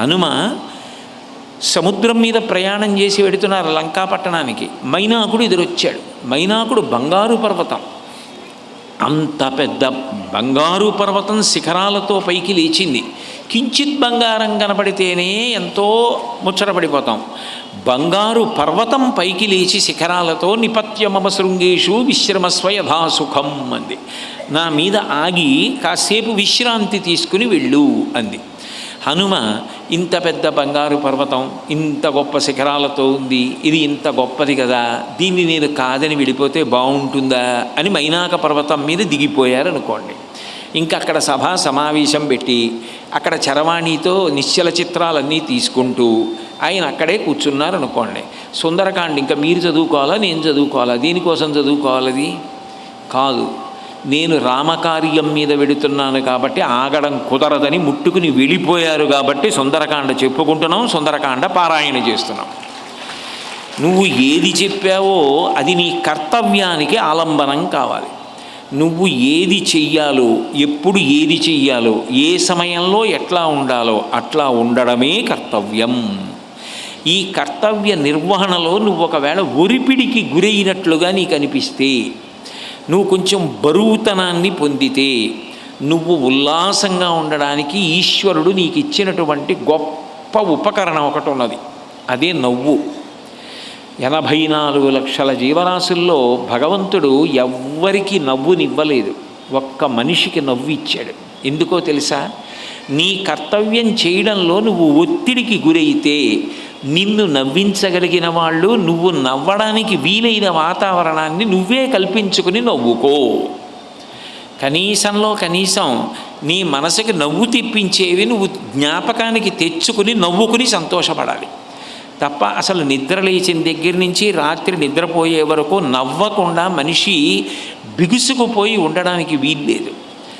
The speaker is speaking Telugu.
హనుమ సముద్రం మీద ప్రయాణం చేసి వెడుతున్నారు లంకాపట్టణానికి. మైనాకుడు ఎదురొచ్చాడు. మైనాకుడు బంగారు పర్వతం. అంత పెద్ద బంగారు పర్వతం శిఖరాలతో పైకి లేచింది. కించిత్ బంగారం కనపడితేనే ఎంతో ముచ్చటపడిపోతాం. బంగారు పర్వతం పైకి లేచి శిఖరాలతో నిపత్యమమ శృంగేషు విశ్రమస్వ యథాసుఖం అంది. నా మీద ఆగి కాసేపు విశ్రాంతి తీసుకుని వెళ్ళు అంది. హనుమ ఇంత పెద్ద బంగారు పర్వతం ఇంత గొప్ప శిఖరాలతో ఉంది ఇది ఇంత గొప్పది కదా దీన్ని నేను కాదని విడిపోతే బాగుంటుందా అని మైనాక పర్వతం మీద దిగిపోయారు అనుకోండి ఇంకా అక్కడ సభా సమావేశం పెట్టి అక్కడ చరవాణితో నిశ్చల చిత్రాలన్నీ తీసుకుంటూ ఆయన అక్కడే కూర్చున్నారు అనుకోండి సుందరకాండ ఇంకా మీరు చదువుకోవాలా నేను చదువుకోవాలా దీనికోసం చదువుకోవాలది? కాదు. నేను రామకార్యం మీద వెడుతున్నాను కాబట్టి ఆగడం కుదరదని ముట్టుకుని వెళ్ళిపోయారు కాబట్టి సుందరకాండ చెప్పుకుంటున్నాం సుందరకాండ పారాయణ చేస్తున్నాం. నువ్వు ఏది చెప్పావో అది నీ కర్తవ్యానికి ఆలంబనం కావాలి. నువ్వు ఏది చెయ్యాలో ఎప్పుడు ఏది చెయ్యాలో ఏ సమయంలో ఎట్లా ఉండాలో అట్లా ఉండడమే కర్తవ్యం. ఈ కర్తవ్య నిర్వహణలో నువ్వు ఒకవేళ ఒరిపిడికి గురైనట్లుగా నీకు అనిపిస్తే నువ్వు కొంచెం బరువుతనాన్ని పొందితే నువ్వు ఉల్లాసంగా ఉండడానికి ఈశ్వరుడు నీకు ఇచ్చినటువంటి గొప్ప ఉపకరణం ఒకటి ఉన్నది అదే నవ్వు. ఎనభై నాలుగు లక్షల జీవరాశుల్లో భగవంతుడు ఎవ్వరికి నవ్వునివ్వలేదు. ఒక్క మనిషికి నవ్వు ఇచ్చాడు ఎందుకో తెలుసా? నీ కర్తవ్యం చేయడంలో నువ్వు ఒత్తిడికి గురైతే నిన్ను నవ్వించగలిగిన వాళ్ళు నువ్వు నవ్వడానికి వీలైన వాతావరణాన్ని నువ్వే కల్పించుకుని నవ్వుకో. కనీసంలో కనీసం నీ మనసుకి నవ్వు తెప్పించేవి నువ్వు జ్ఞాపకానికి తెచ్చుకుని నవ్వుకుని సంతోషపడాలి. తప్ప అసలు నిద్ర లేచిన దగ్గర నుంచి రాత్రి నిద్రపోయే వరకు నవ్వకుండా మనిషి బిగుసుకుపోయి ఉండడానికి వీల్లేదు.